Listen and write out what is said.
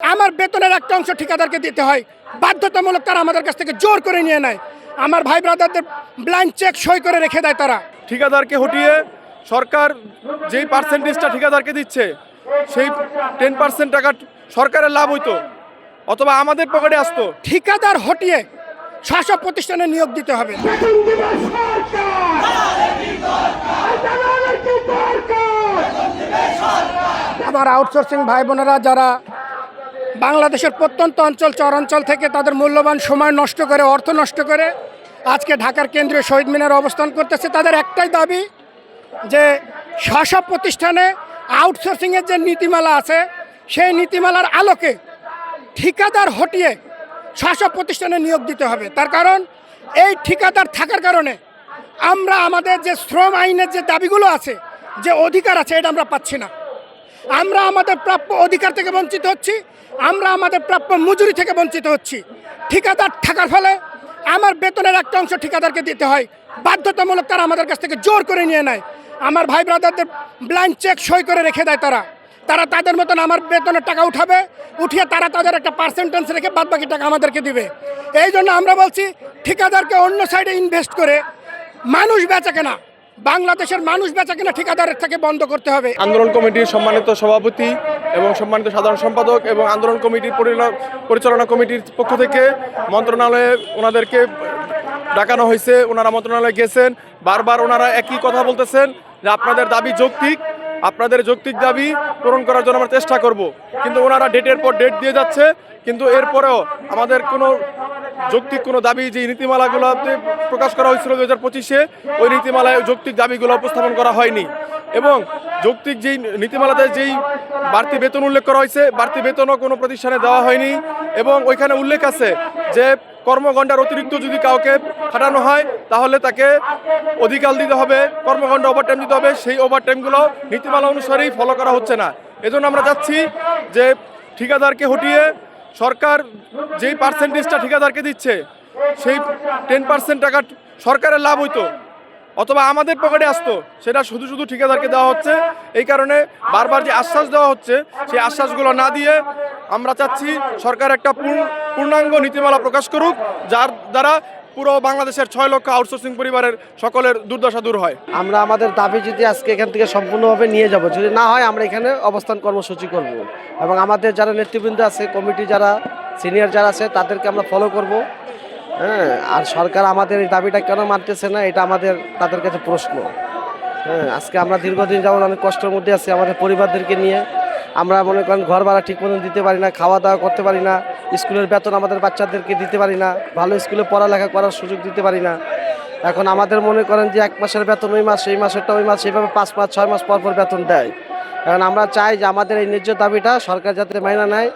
আমার বেতনের একটা অংশ ঠিকাদারকে দিতে হয়। বাধ্যতামূলক তারা আমাদের কাছ থেকে জোর করে নিয়ে নেয়। আমার ভাই ব্রাদারদের ব্ল্যাঙ্ক চেক সই করে রেখে দেয় তারা। ঠিকাদারকে হটিয়ে সরকার যেই পার্সেন্টেজটা ঠিকাদারকে দিচ্ছে সেই টেন পার্সেন্ট টাকা সরকারের লাভ হইতো অথবা আমাদের পকেটে আসতো। ঠিকাদার হটিয়ে শাসক প্রতিষ্ঠানে নিয়োগ দিতে হবে। আমার আউটসোর্সিং ভাই বোনেরা যারা বাংলাদেশের প্রত্যন্ত অঞ্চল, চরাঞ্চল থেকে তাদের মূল্যবান সময় নষ্ট করে, অর্থ নষ্ট করে আজকে ঢাকার কেন্দ্রীয় শহীদ মিনারে অবস্থান করতেছে। তাদের একটাই দাবি যে শাসক প্রতিষ্ঠানে আউটসোর্সিংয়ের যে নীতিমালা আছে, সেই নীতিমালার আলোকে ঠিকাদার হটিয়ে শাসক প্রতিষ্ঠানে নিয়োগ দিতে হবে। তার কারণ, এই ঠিকাদার থাকার কারণে আমরা আমাদের যে শ্রম আইনের যে দাবিগুলো আছে, যে অধিকার আছে, এটা আমরা পাচ্ছি না। আমরা আমাদের প্রাপ্য অধিকার থেকে বঞ্চিত হচ্ছি, আমরা আমাদের প্রাপ্য মজুরি থেকে বঞ্চিত হচ্ছি। ঠিকাদার থাকার ফলে আমার বেতনের একটা অংশ ঠিকাদারকে দিতে হয়। বাধ্যতামূলক তারা আমাদের কাছ থেকে জোর করে নিয়ে নেয়। আমার ভাই ব্রাদারদের ব্ল্যাঙ্ক চেক সই করে রেখে দেয় তারা। তারা তাদের মতন আমার বেতনের টাকা উঠাবে, উঠিয়ে তারা তাদের একটা পার্সেন্টেন্স রেখে বাদ বাকি টাকা আমাদেরকে দিবে। এই জন্য আমরা বলছি, ঠিকাদারকে অন্য সাইডে ইনভেস্ট করে মানুষ বেচা কেনা। বাংলাদেশের মানুষ বেচা কেনা ঠিকাদারের থেকে বন্ধ করতে হবে। আন্দোলন কমিটির সম্মানিত সভাপতি এবং সম্মানিত সাধারণ সম্পাদক এবং আন্দোলন কমিটির পরিচালনা- কমিটির পক্ষ থেকে মন্ত্রণালয়ে ওনাদেরকে ডাকানো হয়েছে। ওনারা মন্ত্রণালয়ে গেছেন। বারবার ওনারা একই কথা বলতেছেন যে আপনাদের দাবি যৌক্তিক। আপনাদের যৌক্তিক দাবি পূরণ করার জন্য আমরা চেষ্টা করব। কিন্তু ওনারা ডেটের পর ডেট দিয়ে যাচ্ছে। কিন্তু এরপরেও আমাদের কোনো যৌক্তিক কোনো দাবি যে নীতিমালাগুলোতে প্রকাশ করা হয়েছিল দু হাজার পঁচিশে, ওই নীতিমালায় যৌক্তিক দাবিগুলো উপস্থাপন করা হয়নি। এবং যৌক্তিক যেই নীতিমালাতে যেই বাড়তি বেতন উল্লেখ করা হয়েছে, বাড়তি বেতনও কোনো প্রতিষ্ঠানে দেওয়া হয়নি। এবং ওইখানে উল্লেখ আছে যে কর্মঘণ্টার অতিরিক্ত যদি কাউকে খাটানো হয়, তাহলে তাকে অধিকাল দিতে হবে, কর্মঘণ্টা ওভারটাইম দিতে হবে। সেই ওভারটাইমগুলো নীতিমালা অনুসারেই ফলো করা হচ্ছে না। এজন্য আমরা চাচ্ছি যে ঠিকাদারকে হটিয়ে সরকার যেই পার্সেন্টেজটা ঠিকাদারকে দিচ্ছে, সেই টেন পার্সেন্ট টাকা সরকারের লাভ হইতো। অথবা আমাদের পকেটে আসতো, সেটা শুধু শুধু ঠিকাদারকে দেওয়া হচ্ছে। এই কারণে বারবার যে আশ্বাস দেওয়া হচ্ছে, সেই আশ্বাসগুলো না দিয়ে আমরা চাচ্ছি সরকার একটা পূর্ণাঙ্গ নীতিমালা প্রকাশ করুক, যার দ্বারা পুরো বাংলাদেশের ছয় লক্ষ আউটসোর্সিং পরিবারের সকলের দুর্দশা দূর হয়। আমরা আমাদের দাবি যদি আজকে এখান থেকে সম্পূর্ণভাবে নিয়ে যাব, যদি না হয় আমরা এখানে অবস্থান কর্মসূচি করব। এবং আমাদের যারা নেতৃবৃন্দ আছে, কমিটি যারা সিনিয়র যারা আছে, তাদেরকে আমরা ফলো করব। হ্যাঁ আর সরকার আমাদের এই দাবিটা কেন মানতেছে না, এটা আমাদের, তাদের কাছে প্রশ্ন। হ্যাঁ আজকে আমরা দীর্ঘদিন যেমন অনেক কষ্টের মধ্যে আছি আমাদের পরিবারদেরকে নিয়ে। আমরা মনে করেন ঘর ভাড়া ঠিক মতন দিতে পারি না, খাওয়া দাওয়া করতে পারি না স্কুলের বেতন আমাদের বাচ্চাদেরকে দিতে পারি না, ভালো স্কুলে পড়ালেখা করার সুযোগ দিতে পারি না। এখন আমাদের মনে করেন যে এক মাসের বেতন ওই মাস এই মাসেরটা ওই মাস, এইভাবে পাঁচ মাস, ছয় মাস পর পর বেতন দেয়। এখন আমরা চাই যে আমাদের এই ন্যায্য দাবিটা সরকার যাতে মাইনা নেয়।